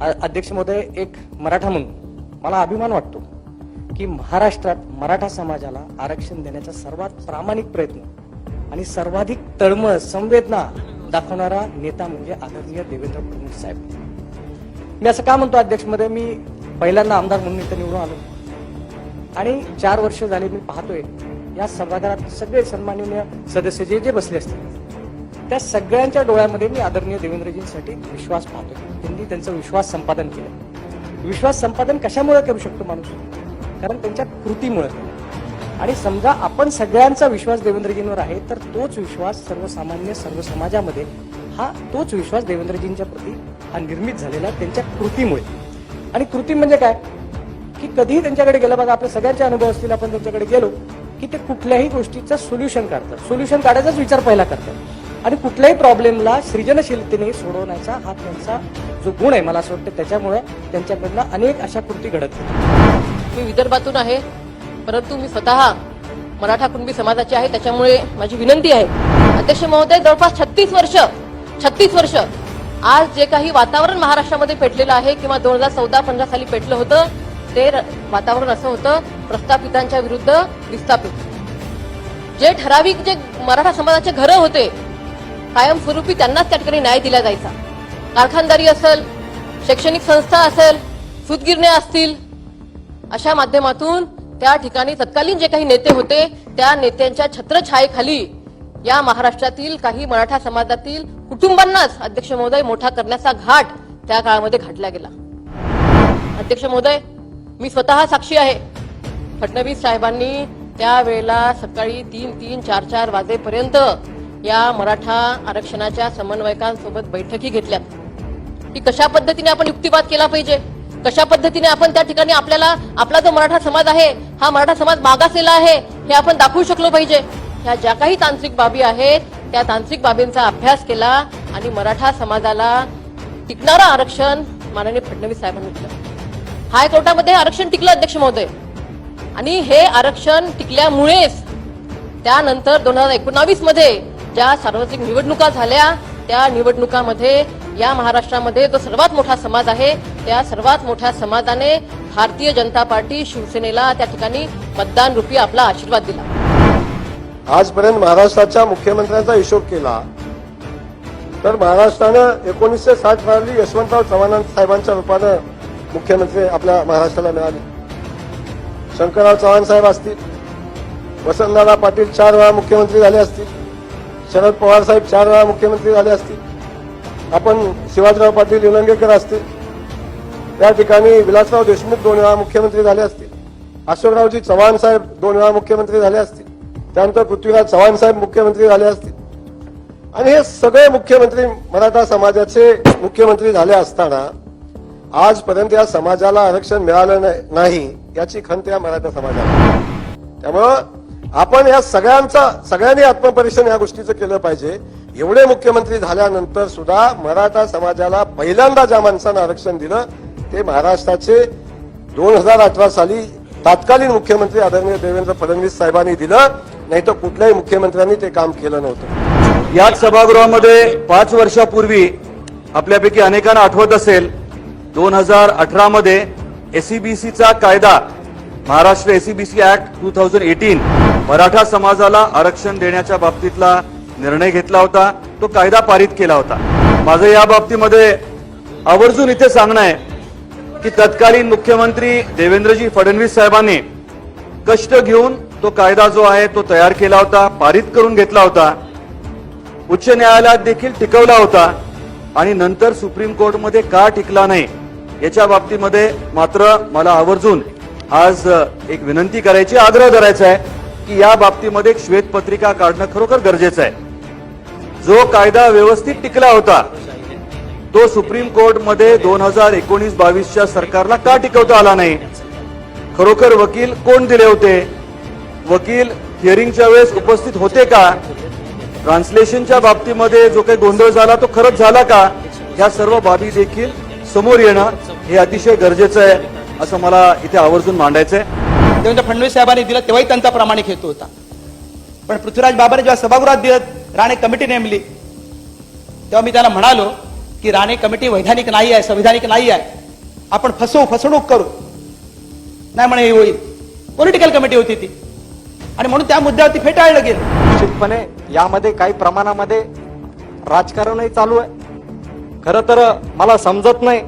अ- अध्यक्ष महोदय एक मराठा म्हणून मला अभिमान वाटतो की महाराष्ट्रात मराठा समाजाला आरक्षण देण्याचा सर्वात प्रामाणिक प्रयत्न आणि सर्वाधिक तळमळ संवेदना दाखवणारा नेता म्हणजे आदरणीय देवेंद्र फडणवीस साहेब. मी असं का म्हणतो अध्यक्षमध्ये मी पहिल्यांदा आमदार म्हणून इथं निवडून आलो. आणि चार वर्ष झाले मी पाहतोय या सभागृहात सगळे सन्माननीय सदस्य जे जे बसले असतील त्या सगळ्यांच्या डोळ्यामध्ये मी आदरणीय देवेंद्रजींसाठी विश्वास पाहतो त्यांनी त्यांचा विश्वास संपादन केलं विश्वास संपादन कशामुळे करू शकतो माणूस? कारण त्यांच्या कृतीमुळे. आणि समजा आपण सगळ्यांचा विश्वास देवेंद्रजींवर आहे तर तोच विश्वास सर्वसामान्य सर्व समाजामध्ये हा तोच विश्वास देवेंद्रजींच्या प्रती हा निर्मित झालेला त्यांच्या कृतीमुळे. आणि कृती म्हणजे काय? की कधीही त्यांच्याकडे गेलं बघा आपल्या सगळ्यांचे अनुभव असतील आपण त्यांच्याकडे गेलो की ते कुठल्याही गोष्टीचं सोल्युशन काढतात. सोल्युशन काढायचाच विचार पहिला करतात. आणि कुठल्याही प्रॉब्लेमला सृजनशीलतेने सोडवण्याचा हा त्यांचा जो गुण आहे मला असं वाटतं त्याच्यामुळे त्यांच्याकडनं अनेक अशा कृती घडत मी विदर्भातून आहे परंतु मी स्वतः मराठा कुणबी समाजाची आहे त्याच्यामुळे माझी विनंती आहे. अध्यक्ष महोदय जवळपास छत्तीस वर्ष छत्तीस वर्ष आज जे काही वातावरण महाराष्ट्रामध्ये पेटलेलं आहे किंवा दोन हजार चौदा पंधरा साली पेटलं होतं ते र- वातावरण असं होतं प्रस्थापितांच्या विरुद्ध विस्थापित. जे ठराविक जे मराठा समाजाचे घरं होते कायमस्वरूपी त्यांनाच त्या ठिकाणी न्याय दिला जायचा. कारखानदारी असेल शैक्षणिक संस्था असेल सूतगिरण्या असतील अशा माध्यमातून त्या ठिकाणी तत्कालीन जे काही नेते होते त्या नेत्यांच्या छत्रछायेखाली या महाराष्ट्रातील काही मराठा समाजातील कुटुंबांनाच अध्यक्ष महोदय मोठा करण्याचा घाट त्या काळामध्ये घातला गेला. अध्यक्ष महोदय मी स्वतः साक्षी आहे. फडणवीस साहेबांनी त्यावेळेला सकाळी तीन तीन चार चार वाजेपर्यंत या मराठा आरक्षणाच्या समन्वयकांसोबत बैठकी घेतल्यात. की कशा पद्धतीने आपण युक्तिवाद केला पाहिजे? कशा पद्धतीने आपण त्या ठिकाणी आपल्याला आपला जो मराठा समाज आहे हा मराठा समाज मागासलेला आहे हे आपण दाखवू शकलो पाहिजे? ह्या ज्या काही तांत्रिक बाबी आहेत त्या तांत्रिक बाबींचा अभ्यास केला आणि मराठा समाजाला टिकणारं आरक्षण माननीय फडणवीस साहेबांनी दिलं. हायकोर्टामध्ये आरक्षण टिकलं अध्यक्ष महोदय. आणि हे आरक्षण टिकल्यामुळेच त्यानंतर दोन हजार एकोणावीसमध्ये ज्या सार्वत्रिक निवडणुका झाल्या त्या निवडणुकामध्ये या महाराष्ट्रामध्ये जो सर्वात मोठा समाज आहे त्या सर्वात मोठ्या समाजाने भारतीय जनता पार्टी शिवसेनेला त्या ठिकाणी मतदान रुपी आपला आशीर्वाद दिला. आजपर्यंत महाराष्ट्राच्या मुख्यमंत्र्यांचा हिशोब केला. तर महाराष्ट्रानं एकोणीसशे साठ साली यशवंतराव चव्हाण साहेबांच्या रूपानं मुख्यमंत्री आपल्या महाराष्ट्राला मिळाले. शंकरराव चव्हाण साहेब असतील वसंतदादा पाटील चार वेळा मुख्यमंत्री झाले असतील. शरद पवार साहेब चार वेळा मुख्यमंत्री झाले असतील. आपण शिवाजीराव पाटील निलंगेकर असतील. त्या ठिकाणी विलासराव देशमुख दोन वेळा मुख्यमंत्री झाले असतील. अशोकरावजी चव्हाण साहेब दोन वेळा मुख्यमंत्री झाले असतील. त्यानंतर पृथ्वीराज चव्हाण साहेब मुख्यमंत्री झाले असतील. आणि हे सगळे मुख्यमंत्री मराठा समाजाचे मुख्यमंत्री झाले असताना आजपर्यंत या समाजाला आरक्षण मिळालं नाही- याची खंत या मराठा समाजाला त्यामुळं आपण या सगळ्यांचा सगळ्यांनी आत्मपरीक्षण या गोष्टीचं केलं पाहिजे. एवढे मुख्यमंत्री झाल्यानंतर सुद्धा मराठा समाजाला पहिल्यांदा ज्या माणसानं आरक्षण दिलं ते महाराष्ट्राचे दोन हजार अठरा साली तत्कालीन मुख्यमंत्री आदरणीय देवेंद्र फडणवीस साहेबांनी दिलं नाही तर कुठल्याही मुख्यमंत्र्यांनी ते काम केलं नव्हतं. याच सभागृहामध्ये पाच वर्षापूर्वी आपल्यापैकी अनेकांना आठवत असेल दोन हजार अठरामध्ये एसीबीसीचा कायदा Maharashtra SEBC act two thousand eighteen Maratha समाजाला आरक्षण देण्याच्या बाबतीतला निर्णय घेतला होता तो कायदा पारित केला होता. माझं या बाबतीमध्ये आवर्जून इथे सांगणं आहे की तत्कालीन मुख्यमंत्री देवेंद्रजी फडणवीस साहेबांनी कष्ट घेऊन तो कायदा जो आहे तो तयार केला होता पारित करून घेतला होता उच्च न्यायालयात देखील टिकवला होता आणि नंतर सुप्रीम कोर्टमध्ये का टिकला नाही याच्या बाबतीमध्ये मात्र मला आवर्जून आज एक विनंती करायची आग्रह धरायचा आहे. की या बाबतीमध्ये एक श्वेतपत्रिका काढणं खरोखर गरजेचं आहे. जो कायदा व्यवस्थित टिकला होता तो सुप्रीम कोर्टमध्ये दोन हजार एकोणीस बावीसच्या सरकारला का टिकवता आला नाही? खरोखर वकील कोण दिले होते? वकील हिअरिंगच्या वेळेस उपस्थित होते का? ट्रान्सलेशनच्या बाबतीमध्ये जो काही गोंधळ झाला तो खरंच झाला का? ह्या सर्व बाबी देखील समोर येणं हे अतिशय गरजेचं आहे असं मला इथे आवर्जून मांडायचं आहे देवेंद्र फडणवीस साहेबांनी दिलं तेव्हाही त्यांचा प्रामाणिक हेतू होता. पण पृथ्वीराज बाबाने जेव्हा सभागृहात दिलं राणे कमिटी नेमली तेव्हा मी त्यांना म्हणालो की राणे कमिटी वैधानिक नाही आहे संविधानिक नाही आहे. आपण फसवू फसवणूक करू. नाही म्हणे हे होईल. पॉलिटिकल कमिटी होती ती. आणि म्हणून त्या मुद्द्यावरती फेटाळलं गेलं. निश्चितपणे यामध्ये काही प्रमाणामध्ये राजकारणही चालू आहे. खरं तर मला समजत नाही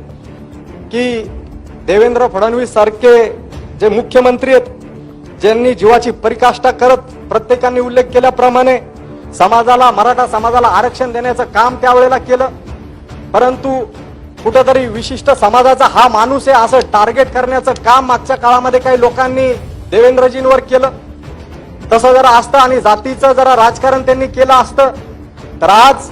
की देवेंद्र फडणवीस सारखे जे मुख्यमंत्री आहेत ज्यांनी जीवाची परिकाष्ठा करत प्रत्येकाने उल्लेख केल्याप्रमाणे समाजाला मराठा समाजाला आरक्षण देण्याचं काम त्यावेळेला केलं. परंतु कुठंतरी विशिष्ट समाजाचा हा माणूस आहे असं टार्गेट करण्याचं काम मागच्या काळामध्ये काही लोकांनी देवेंद्रजींवर केलं. तसं जरा असतं आणि जातीचं जरा राजकारण त्यांनी केलं असतं तर आज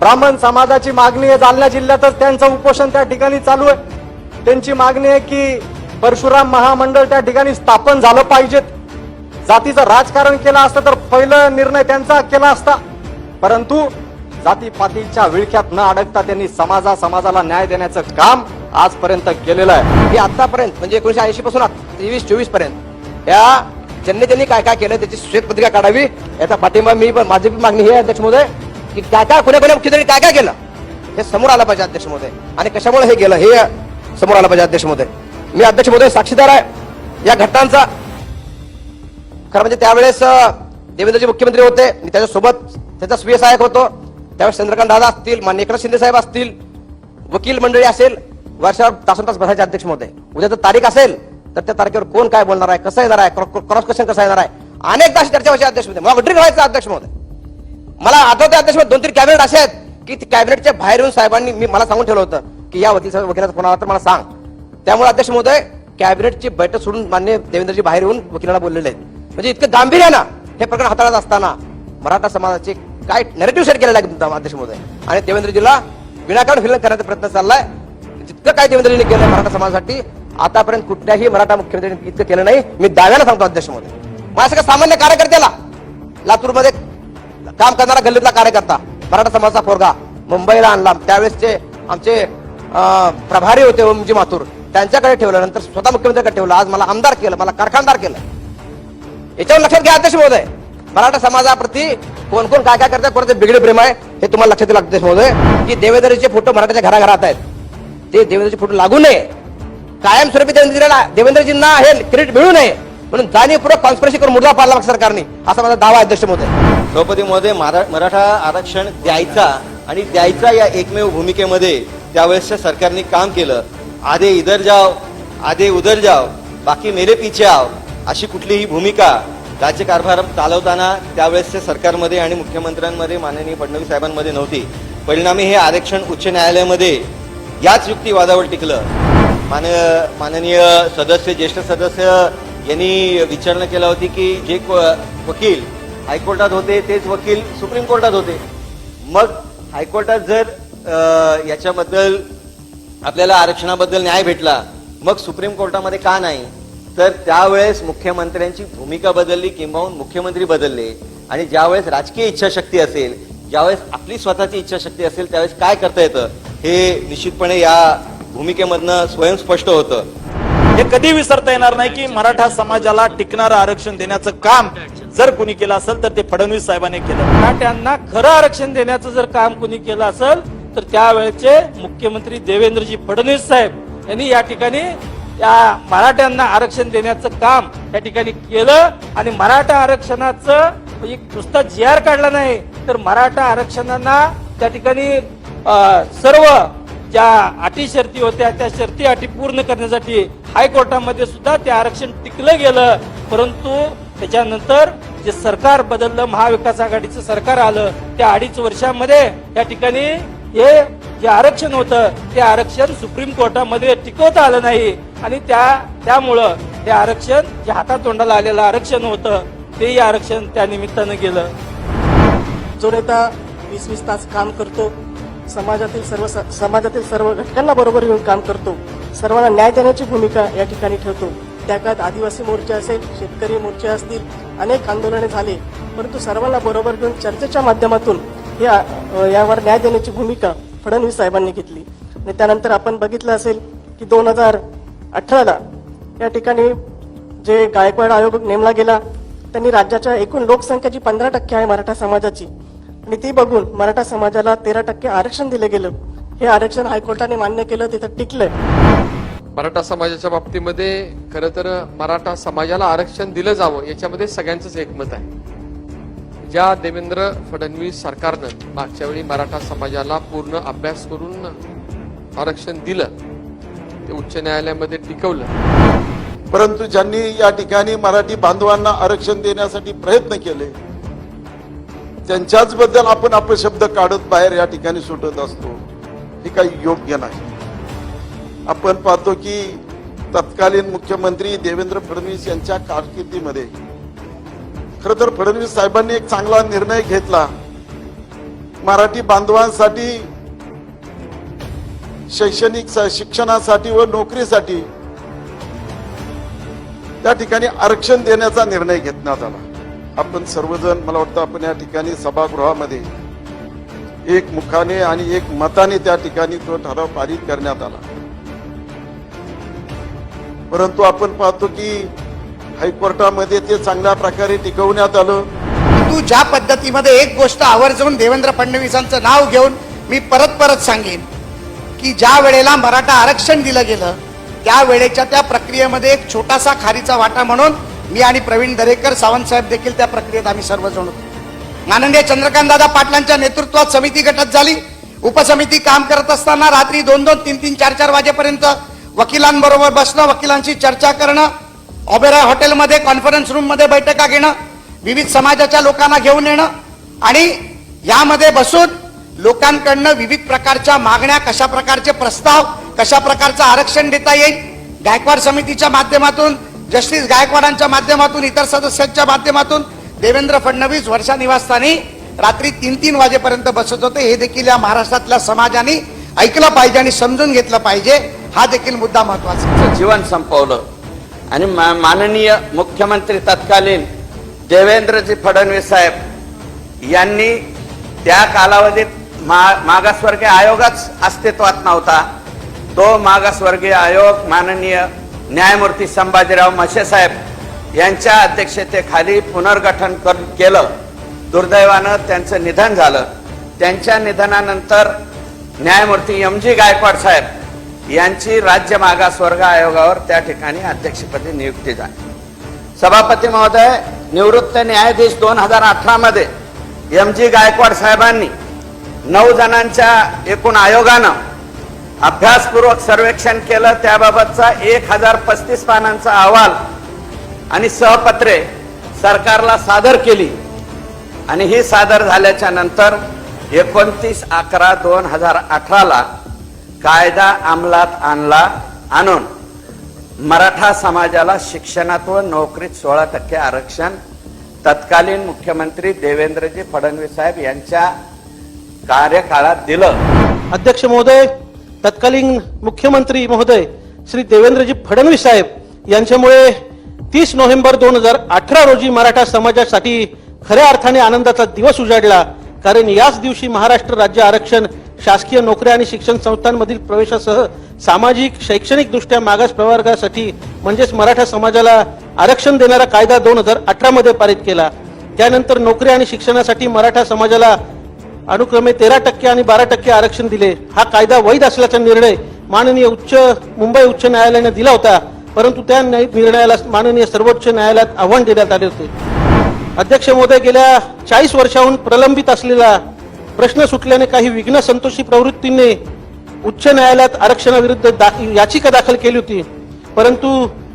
ब्राह्मण समाजाची मागणी आहे जालना जिल्ह्यातच त्यांचं उपोषण त्या ठिकाणी चालू आहे. त्यांची मागणी आहे की परशुराम महामंडळ त्या ठिकाणी स्थापन झालं पाहिजेत. जातीचं राजकारण केलं असतं तर पहिलं निर्णय त्यांचा केला असता. परंतु जातीपातीच्या विळख्यात न अडकता त्यांनी समाजा समाजाला न्याय देण्याचं काम आजपर्यंत केलेलं आहे. की आतापर्यंत म्हणजे एकोणीशे ऐंशी पासून तेवीस चोवीसपर्यंत या ज्यांनी त्यांनी काय काय केलं त्याची श्वेतपत्रिका काढावी याचा पाठिंबा मी पण माझी पण मागणी ही अध्यक्ष महोदय की काय काय कोण्या कोण्या मुख्यमंत्री काय काय केलं हे समोर आलं पाहिजे अध्यक्ष महोदय. आणि कशामुळे हे गेलं हे समोर आलं पाहिजे अध्यक्ष महोदय. मी अध्यक्ष महोदय साक्षीदार आहे. या घटनांचा खरं म्हणजे त्यावेळेस देवेंद्रजी मुख्यमंत्री होते. मी त्याच्यासोबत त्याचा स्वीय सहाय्यक होतो. त्यावेळेस चंद्रकांत दादा असतील मान्य एकनाथ शिंदे साहेब असतील वकील मंडळी असेल वर्षावर तासन तास बसायचे अध्यक्ष महोदय. उद्या जर तारीख असेल तर त्या तारखेवर कोण काय बोलणार आहे कसं येणार आहे क्रॉस क्वेश्चन कसं येणार आहे? अनेकदा अशी चर्चा व्हायची अध्यक्ष महोदय. मला वड्रिक व्हायचं अध्यक्ष महोदय. मला आठवते अध्यक्ष दोन तीन कॅबिनेट असे आहेत की कॅबिनेटच्या बाहेर येऊन साहेबांनी मी मला सांगून ठेवलं होतं की या वकील साहेब- वकिलाचा फोन आला तर मला सांग. त्यामुळे अध्यक्ष महोदय कॅबिनेटची बैठक सोडून मान्य देवेंद्रजी बाहेर येऊन वकिलाला बोललेले आहेत. म्हणजे इतकं गांभीर्य आहे ना हे प्रकरण हाताळत असताना मराठा समाजाचे काय नेरेटिव्ह सेट केलेला आहे तुमचा अध्यक्ष महोदय? आणि देवेंद्रजीला विनाकारण फिल्म करण्याचा प्रयत्न चाललाय. जितकं काय देवेंद्रजीने केलं मराठा समाजासाठी आतापर्यंत कुठल्याही मराठा मुख्यमंत्र्यांनी इतकं केलं नाही. मी दाव्याला सांगतो अध्यक्ष महोदय. माझ्या सामान्य कार्यकर्त्याला लातूरमध्ये काम करणारा गल्लीतला कार्यकर्ता मराठा समाजाचा पोरगा मुंबईला आणला. त्यावेळेसचे आमचे प्रभारी होते ओमजी माथूर. त्यांच्याकडे ठेवलं नंतर स्वतः मुख्यमंत्र्यांकडे ठेवलं. आज मला आमदार केलं मला कारखानदार केलं. याच्यावर लक्षात घ्या अध्यक्ष महोदय. मराठा समाजाप्रती कोण कोण काय काय करतात कोणाचं बिगडे प्रेम आहे हे तुम्हाला लक्षात येईल अध्यक्ष महोदय. की देवेंद्रचे फोटो मराठाच्या घराघरात आहेत ते देवेंद्रचे फोटो लागू नये. कायमस्वरूपी देवेंद्रजीला देवेंद्रजींना हे क्रेडिट मिळू नये. म्हणून जाणीवपूर्वक कॉन्स्परसी करून मुद्दा पाडला सरकारने. असा माझा दावा अध्यक्ष महोदय. द्रौपदी महोदय मराठा आरक्षण द्यायचा आणि द्यायचा या एकमेव भूमिकेमध्ये त्यावेळेसच्या सरकारने काम केलं. आधे इधर जाव आधे उधर जाव बाकी मेरे पीछे आओ अशी कुठलीही भूमिका राज्यकारभार चालवताना त्यावेळेसच्या सरकारमध्ये आणि मुख्यमंत्र्यांमध्ये माननीय फडणवीस साहेबांमध्ये नव्हती. परिणामी हे आरक्षण उच्च न्यायालयामध्ये याच युक्तिवादावर टिकलं. मान माननीय सदस्य ज्येष्ठ सदस्य यांनी विचारणा केला होती की जे वकील हायकोर्टात होते तेच वकील सुप्रीम कोर्टात होते. मग हायकोर्टात जर याच्याबद्दल आपल्याला आरक्षणाबद्दल न्याय भेटला मग सुप्रीम कोर्टामध्ये का नाही? तर त्यावेळेस मुख्यमंत्र्यांची भूमिका बदलली किंबहुन मुख्यमंत्री बदलले. आणि ज्यावेळेस राजकीय इच्छाशक्ती असेल ज्यावेळेस आपली स्वतःची इच्छाशक्ती असेल त्यावेळेस काय करता येतं? हे निश्चितपणे या भूमिकेमधनं स्वयंस्पष्ट होतं. हे कधी विसरता येणार नाही की मराठा समाजाला टिकणारं आरक्षण देण्याचं काम जर कुणी केलं असेल तर ते फडणवीस साहेबांनी केलं. मराठ्यांना खरं आरक्षण देण्याचं जर काम कुणी केलं असेल तर त्यावेळेचे मुख्यमंत्री देवेंद्रजी फडणवीस साहेब यांनी या ठिकाणी या मराठ्यांना आरक्षण देण्याचं काम या ठिकाणी केलं आणि मराठा आरक्षणाचं म्हणजे एक नुसता जी आर काढला नाही तर मराठा आरक्षणांना त्या ठिकाणी सर्व ज्या अटी शर्ती होत्या त्या शर्ती अटी पूर्ण करण्यासाठी हायकोर्टामध्ये सुद्धा ते आरक्षण टिकलं गेलं. परंतु त्याच्यानंतर जे सरकार बदललं महाविकास आघाडीचं सरकार आलं त्या अडीच वर्षामध्ये या ठिकाणी हे जे आरक्षण होतं ते आरक्षण सुप्रीम कोर्टामध्ये टिकवता आलं नाही. आणि त्या त्यामुळं ते आरक्षण जे हातातोंडाला आलेलं आरक्षण होतं तेही आरक्षण त्या निमित्तानं गेलं. जो नेता वीस वीस तास काम करतो समाजातील सर्व समाजातील सर्व घटकांना बरोबर घेऊन काम करतो सर्वांना न्याय देण्याची भूमिका या ठिकाणी ठेवतो. त्या काळात आदिवासी मोर्चे असेल शेतकरी मोर्चे असतील अनेक आंदोलने झाले. परंतु सर्वांना बरोबर घेऊन चर्चेच्या माध्यमातून या यावर न्याय देण्याची भूमिका फडणवीस साहेबांनी घेतली. आणि त्यानंतर आपण बघितलं असेल की दोन हजार अठराला या ठिकाणी जे गायकवाड आयोग नेमला गेला त्यांनी राज्याच्या एकूण लोकसंख्या पंधरा टक्के आहे मराठा समाजाची. आणि ती बघून मराठा समाजाला तेरा टक्के आरक्षण दिलं गेलं. हे आरक्षण हायकोर्टाने मान्य केलं तिथं टिकलंय. मराठा समाजाच्या बाबतीमध्ये खरं तर मराठा समाजाला आरक्षण दिलं जावं याच्यामध्ये सगळ्यांचंच एकमत आहे. ज्या देवेंद्र फडणवीस सरकारनं मागच्या वेळी मराठा समाजाला पूर्ण अभ्यास करून आरक्षण दिलं ते उच्च न्यायालयामध्ये टिकवलं. परंतु ज्यांनी या ठिकाणी मराठी बांधवांना आरक्षण देण्यासाठी प्रयत्न केले त्यांच्याच बद्दल आपण अपशब्द काढत बाहेर या ठिकाणी सुटत असतो. हे काही योग्य नाही. आपण पाहतो की तत्कालीन मुख्यमंत्री देवेंद्र फडणवीस यांच्या कारकिर्दीमध्ये खर तर फडणवीस साहेबांनी एक चांगला निर्णय घेतला. मराठी बांधवांसाठी शैक्षणिक शिक्षणासाठी व नोकरीसाठी त्या ठिकाणी आरक्षण देण्याचा निर्णय घेतण्यात आला. आपण सर्वजण मला वाटतं आपण या ठिकाणी सभागृहामध्ये एक मुखाने आणि एक मताने त्या ठिकाणी तो ठराव पारित करण्यात आला. परंतु आपण पाहतो की हायकोर्टामध्ये ते चांगल्या प्रकारे टिकवण्यात आलं. तू ज्या पद्धतीमध्ये एक गोष्ट आवर्जून देवेंद्र फडणवीसांचं नाव घेऊन मी परत परत सांगेन की ज्या वेळेला मराठा आरक्षण दिलं गेलं त्या वेळेच्या त्या प्रक्रियेमध्ये एक छोटासा खारीचा वाटा म्हणून मी आणि प्रवीण दरेकर सावंत साहेब देखील त्या प्रक्रियेत आम्ही सर्वजण होतो. माननीय चंद्रकांत दादा पाटलांच्या नेतृत्वात समिती गटत झाली. उपसमिती काम करत असताना रात्री दोन दोन तीन तीन चार चार वाजेपर्यंत वकिलांबरोबर बसणं वकिलांशी चर्चा करणं ऑबेरॉय हॉटेलमध्ये कॉन्फरन्स रूममध्ये बैठका घेणं विविध समाजाच्या लोकांना घेऊन येणं आणि यामध्ये बसून लोकांकडनं विविध प्रकारच्या मागण्या कशा प्रकारचे प्रस्ताव कशा प्रकारचं आरक्षण देता येईल गायकवाड समितीच्या माध्यमातून जस्टिस गायकवाडांच्या माध्यमातून इतर सदस्यांच्या माध्यमातून देवेंद्र फडणवीस वर्षा निवासस्थानी रात्री तीन तीन वाजेपर्यंत बसत होते. हे देखील या महाराष्ट्रातल्या समाजाने ऐकलं पाहिजे आणि समजून घेतलं पाहिजे. हा देखील मुद्दा महत्त्वाचा जीवन संपवलं. आणि मा- माननीय मुख्यमंत्री तत्कालीन देवेंद्रजी फडणवीस साहेब यांनी त्या कालावधीत मा मागासवर्गीय आयोगच अस्तित्वात नव्हता. तो मागासवर्गीय आयोग माननीय न्यायमूर्ती संभाजीराव मशे साहेब यांच्या अध्यक्षतेखाली पुनर्गठन कर केलं. दुर्दैवानं त्यांचं निधन झालं. त्यांच्या निधनानंतर न्यायमूर्ती एम जी गायकवाड साहेब यांची राज्य मागासवर्ग आयोगावर त्या ठिकाणी अध्यक्षपदी नियुक्ती झाली. सभापती महोदय निवृत्त न्यायाधीश दोन हजार अठरा मध्ये एम जी गायकवाड साहेबांनी नऊ जणांच्या एकूण आयोगानं अभ्यासपूर्वक सर्वेक्षण केलं. त्याबाबतचा एक हजार पस्तीस पानांचा अहवाल आणि सहपत्रे सरकारला सादर केली. आणि ही सादर झाल्याच्यानंतर एकोणतीस अकरा दोन हजार अठराला कायदा अंमलात आणला आणून मराठा समाजाला शिक्षणात व नोकरीत सोळा टक्के आरक्षण तत्कालीन मुख्यमंत्री देवेंद्रजी फडणवीस साहेब यांच्या कार्यकाळात दिलं. अध्यक्ष महोदय तत्कालीन मुख्यमंत्री महोदय श्री देवेंद्रजी फडणवीस साहेब यांच्यामुळे तीस नोव्हेंबर दोन हजार अठरा रोजी मराठा समाजासाठी खऱ्या अर्थाने आनंदाचा दिवस उजाडला. कारण याच दिवशी महाराष्ट्र राज्य आरक्षण शासकीय नोकऱ्या आणि शिक्षण संस्थांमधील प्रवेशासह सामाजिक शैक्षणिक दृष्ट्या मागास प्रवर्गासाठी म्हणजेच मराठा समाजाला आरक्षण देणारा कायदा दोन हजार अठरामध्ये पारित केला. त्यानंतर नोकऱ्या आणि शिक्षणासाठी मराठा समाजाला अनुक्रमे तेरा टक्के आणि बारा टक्के आरक्षण दिले. हा कायदा वैध असल्याचा निर्णय माननीय उच्च मुंबई उच्च न्यायालयाने दिला होता. परंतु त्या निर्णयाला माननीय सर्वोच्च न्यायालयात आव्हान देण्यात आले होते. अध्यक्ष महोदय गेल्या चाळीस वर्षाहून प्रलंबित असलेला प्रश्न सुटल्याने काही विघ्न संतोषी प्रवृत्तीने उच्च न्यायालयात आरक्षणाविरुद्ध दाख- याचिका दाखल केली होती. परंतु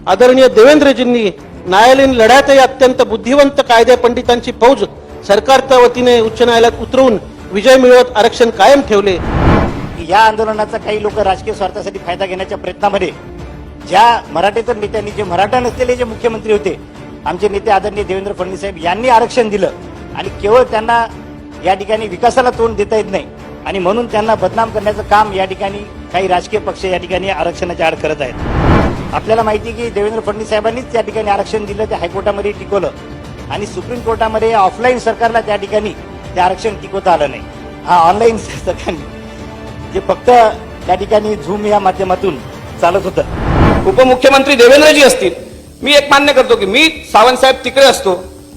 आदरणीय देवेंद्रजींनी न्यायालयीन लढ्यातही अत्यंत बुद्धिवंत कायदे पंडितांची फौज सरकारच्या वतीने उच्च न्यायालयात उतरवून विजय मिळवत आरक्षण कायम ठेवले. या आंदोलनाचा काही लोक राजकीय स्वार्थासाठी फायदा घेण्याच्या प्रयत्नामध्ये ज्या मराठेतर नेत्यांनी जे मराठा नसलेले जे मुख्यमंत्री होते आमचे नेते आदरणीय देवेंद्र फडणवीस साहेब यांनी आरक्षण दिलं आणि केवळ त्यांना या ठिकाणी विकासाला तोंड देता येत नाही. आणि म्हणून त्यांना बदनाम करण्याचं काम या ठिकाणी काही राजकीय पक्ष या ठिकाणी आरक्षणाच्या आड करत आहेत. आपल्याला माहिती की देवेंद्र फडणवीस साहेबांनीच त्या ठिकाणी आरक्षण दिलं ते हायकोर्टामध्ये टिकवलं. आणि सुप्रीम कोर्टामध्ये ऑफलाईन सरकारला त्या ठिकाणी ते आरक्षण टिकवता आलं नाही. हा ऑनलाईन सरकारने जे फक्त त्या ठिकाणी झूम या माध्यमातून चालत होतं. उपमुख्यमंत्री देवेंद्रजी असतील. मी एक मान्य करतो की मी सावंतसाहेब तिकडे असतो.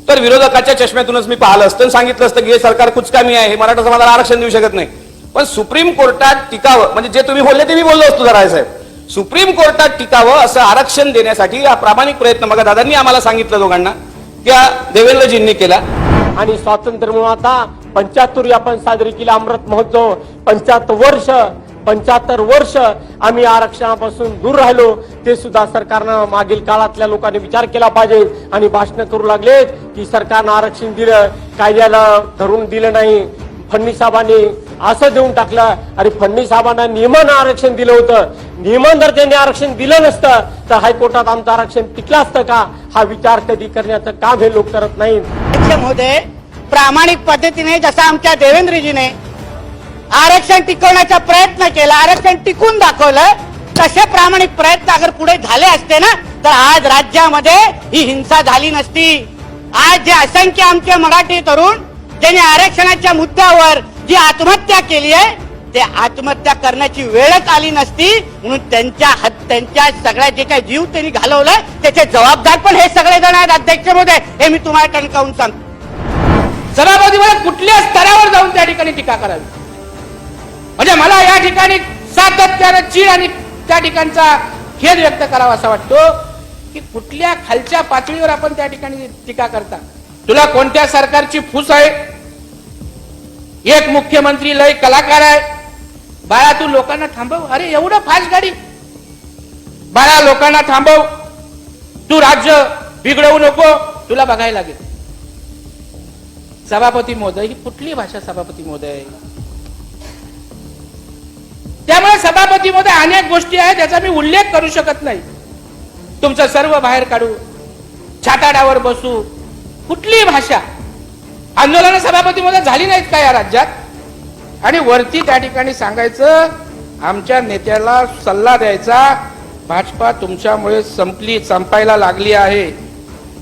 तर विरोधकाच्या चष्म्यातूनच मी पाहिलं असतं. सांगितलं असतं की हे सरकार कुचकामी आहे हे मराठा समाजाला आरक्षण देऊ शकत नाही. पण सुप्रीम कोर्टात टिकावं म्हणजे जे तुम्ही बोलले ते मी बोललो असतो जरा साहेब. सुप्रीम कोर्टात टिकावं असं आरक्षण देण्यासाठी हा प्रामाणिक प्रयत्न मग दादांनी आम्हाला सांगितलं दोघांना. त्या देवेंद्रजींनी केला. आणि स्वातंत्र्य म्हणून आता पंच्याहत्तरी आपण साजरी केला अमृत महोत्सव पंच्याहत्तर वर्ष पंच्याहत्तर वर्ष आम्ही आरक्षणापासून दूर राहिलो ते सुद्धा सरकारनं मागील काळातल्या लोकांनी विचार केला पाहिजे आणि भाषण करू लागलेत की सरकारनं आरक्षण दिलं कायद्याला धरून दिलं नाही. फडणवीस साहेबांनी असं देऊन टाकलं अरे फडणवीस साहेबांना नियमानं आरक्षण दिलं होतं. नियमन जर त्यांनी आरक्षण दिलं नसतं तर हायकोर्टात आमचं आरक्षण टिकलं असतं का? हा विचार कधी करण्याचं काम हे लोक करत नाहीत. प्रामाणिक पद्धतीने जसं आमच्या देवेंद्रजीने आरक्षण टिकवण्याचा प्रयत्न केला आरक्षण टिकून दाखवलं. तसे प्रामाणिक प्रयत्न अगर पुढे झाले असते ना तर आज राज्यामध्ये ही हिंसा झाली नसती. आज जे असंख्य आमचे मराठी तरुण ज्यांनी आरक्षणाच्या मुद्द्यावर जी आत्महत्या केली आहे ते आत्महत्या करण्याची वेळच आली नसती. म्हणून त्यांच्या त्यांच्या सगळ्या जे काही जीव त्यांनी घालवलं त्याचे जबाबदार पण हे सगळे जण आहेत अध्यक्ष महोदय. हे मी तुम्हाला टणकावून सांगतो. सभापतीमध्ये कुठल्या स्तरावर जाऊन त्या ठिकाणी टीका करावी? म्हणजे मला या ठिकाणी सातत्यानं चीड आणि त्या ठिकाणचा खेद व्यक्त करावा असा वाटतो की कुठल्या खालच्या पातळीवर आपण त्या ठिकाणी टीका करता. तुला कोणत्या सरकारची फूस आहे? एक मुख्यमंत्री लय कलाकार आहे. बाळा तू लोकांना थांबव. अरे एवढं फास्ट गाडी. बाळा लोकांना थांबव. तू राज्य बिघडवू नको. तुला बघायला लागेल. सभापती महोदय ही कुठली भाषा सभापती महोदय? त्यामुळे सभापतीमध्ये अनेक गोष्टी आहेत त्याचा मी उल्लेख करू शकत नाही. तुमचं सर्व बाहेर काढू छाताडावर बसू कुठली भाषा? आंदोलन सभापतीमध्ये झाली नाहीत का या राज्यात? आणि वरती त्या ठिकाणी सांगायचं आमच्या नेत्याला सल्ला द्यायचा भाजपा तुमच्यामुळे संपली संपायला लागली आहे.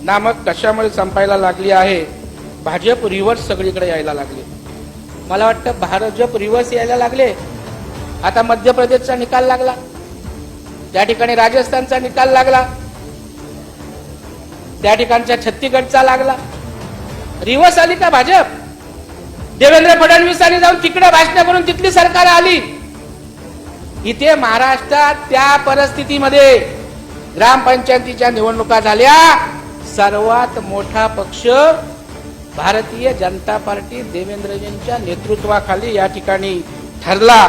ना मग कशामुळे संपायला लागली आहे? भाजप रिव्हर्स सगळीकडे यायला लागले. मला वाटतं भाजप रिव्हर्स यायला लागले. आता मध्य प्रदेशचा निकाल लागला. त्या ठिकाणी राजस्थानचा निकाल लागला. त्या ठिकाणच्या छत्तीसगडचा लागला. रिव्हर्स आली का भाजप? देवेंद्र फडणवीसांनी जाऊन तिकडे भाषण करून तिथली सरकार आली. इथे महाराष्ट्रात त्या परिस्थितीमध्ये ग्रामपंचायतीच्या निवडणुका झाल्या. सर्वात मोठा पक्ष भारतीय जनता पार्टी देवेंद्रजींच्या नेतृत्वाखाली या ठिकाणी ठरला.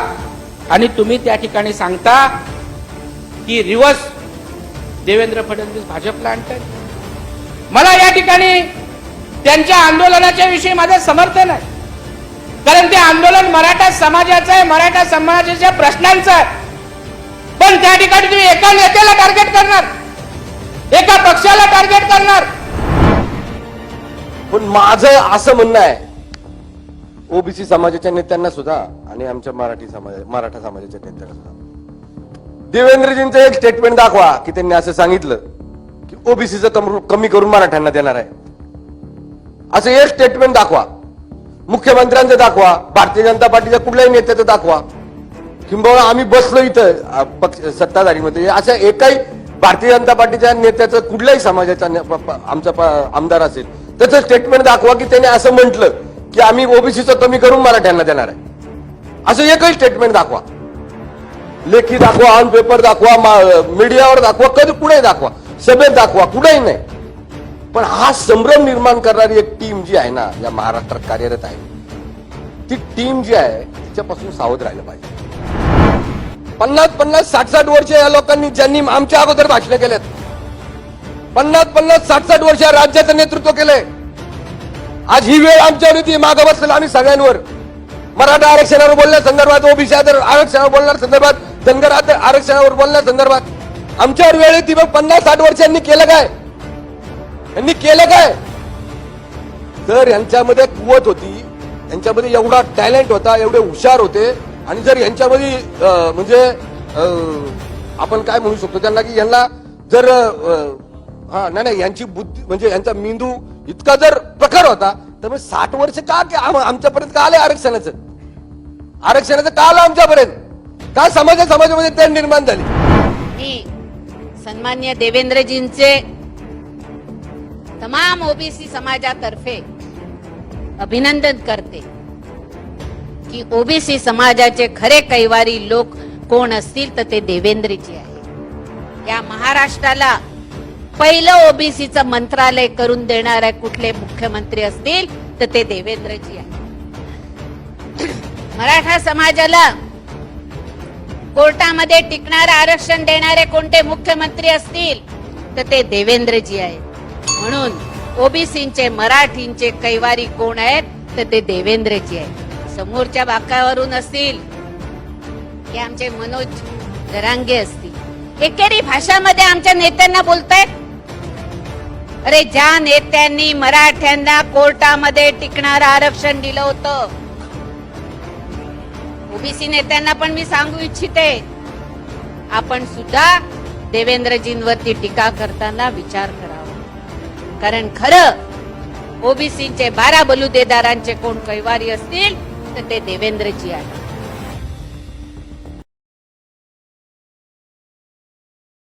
आणि तुम्ही त्या ठिकाणी सांगता की रिव्हर्स देवेंद्र फडणवीस भाजपला आणतात. मला या ठिकाणी त्यांच्या आंदोलनाच्या विषयी माझं समर्थन आहे. कारण ते आंदोलन मराठा समाजाचं आहे मराठा समाजाच्या प्रश्नांचं आहे. पण त्या ठिकाणी तुम्ही एका नेत्याला टार्गेट करणार. एका पक्षाला टार्गेट करणार. पण माझं असं म्हणणं आहे. ओबीसी समाजाच्या नेत्यांना सुद्धा आणि आमच्या मराठी समाज मराठा समाजाच्या नेत्यांना सुद्धा देवेंद्रजींचं एक स्टेटमेंट दाखवा की त्यांनी असं सांगितलं की ओबीसीचं कमी करून मराठ्यांना देणार आहे. असं एक स्टेटमेंट दाखवा. मुख्यमंत्र्यांचं दाखवा भारतीय जनता पार्टीच्या कुठल्याही नेत्याचं दाखवा. किंबहुना आम्ही बसलो इथं पक्ष पक्ष सत्ताधारीमध्ये. अशा एकाही भारतीय जनता पार्टीच्या नेत्याचं कुठल्याही समाजाचा आमचा आमदार असेल त्याचं स्टेटमेंट दाखवा की त्याने असं म्हटलं की आम्ही ओबीसीचं कमी करून मराठ्यांना देणार आहे. असं एकही स्टेटमेंट दाखवा. लेखी दाखवा ऑन पेपर दाखवा मीडियावर दाखवा कधी कुठेही दाखवा. सभेत दाखवा कुठेही नाही. पण हा संभ्रम निर्माण करणारी एक टीम जी आहे ना या महाराष्ट्रात कार्यरत आहे. ती टीम जी आहे तिच्यापासून सावध राहिलं पाहिजे. पन्नास पन्नास साठ साठ वर्ष या लोकांनी ज्यांनी आमच्या अगोदर भाषण केलेत. पन्नास पन्नास साठ साठ वर्ष या राज्याचं नेतृत्व केलंय. आज ही वेळ आमच्यावर येते मागं बसलेलं आम्ही सगळ्यांवर. मराठा आरक्षणावर बोलण्या संदर्भात ओबीसी आरक्षणावर बोलणार संदर्भात धनगर आरक्षणावर बोलण्या संदर्भात. आमच्यावर वेळ ती मग पन्नास साठ वर्षांनी केलं काय? यांनी केलं काय? तर यांच्यामध्ये कुवत होती यांच्यामध्ये एवढा टॅलेंट होता एवढे हुशार होते आणि जर यांच्यामध्ये म्हणजे अं, आपण काय म्हणू शकतो त्यांना की यांना जर हा नाही नाही यांची बुद्धी म्हणजे यांचा मेंदू इतका जर प्रखर होता तर मग साठ वर्ष का आमच्यापर्यंत का आले आरक्षणाचं? आरक्षणाचं का आलं आमच्यापर्यंत? का समाजा समाजामध्ये ते निर्माण झाली? मी सन्मान्य देवेंद्रजींचे तमाम ओबीसी समाजातर्फे अभिनंदन करते की ओबीसी समाजाचे खरे कैवारी लोक कोण असतील तर ते देवेंद्रजी आहे या महाराष्ट्राला पहिलं ओबीसीचं मंत्रालय करून देणारे कुठले मुख्यमंत्री असतील तर ते देवेंद्रजी आहे मराठा समाजाला कोर्टामध्ये टिकणार आरक्षण देणारे कोणते मुख्यमंत्री असतील तर ते देवेंद्रजी आहेत. म्हणून ओबीसींचे मराठींचे कैवारी कोण आहेत तर ते देवेंद्रजी आहेत. समोरच्या बाकावरून असतील की आमचे मनोज दरांगे असतील. एकेरी भाषामध्ये आमच्या नेत्यांना बोलतायत? अरे ज्या नेत्यांनी मराठ्यांना कोर्टामध्ये टिकणार आरक्षण दिलं होतं. ओबीसी नेत्यांना पण मी सांगू इच्छिते. आपण सुद्धा देवेंद्रजींवरती टीका करताना विचार करावा. कारण खरं ओबीसीचे बारा बलुदेदारांचे कोण कैवारी असतील तर ते देवेंद्रजी आहेत.